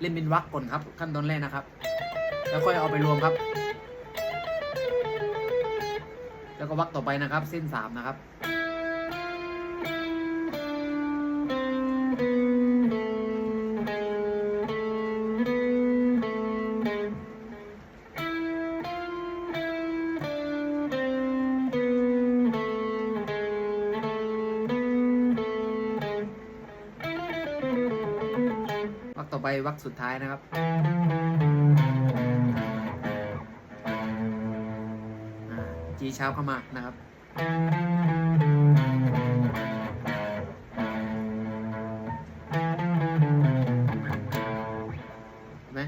เล่นเป็นวักก่อนครับ ขั้นตอนแรกนะครับ แล้วค่อยเอาไปรวมครับ แล้วก็วักต่อไปนะครับ เส้นสามนะครับ กต่อไปวักสุดท้ายนะครับ จีเช้าเข้ามานะครับ ไหม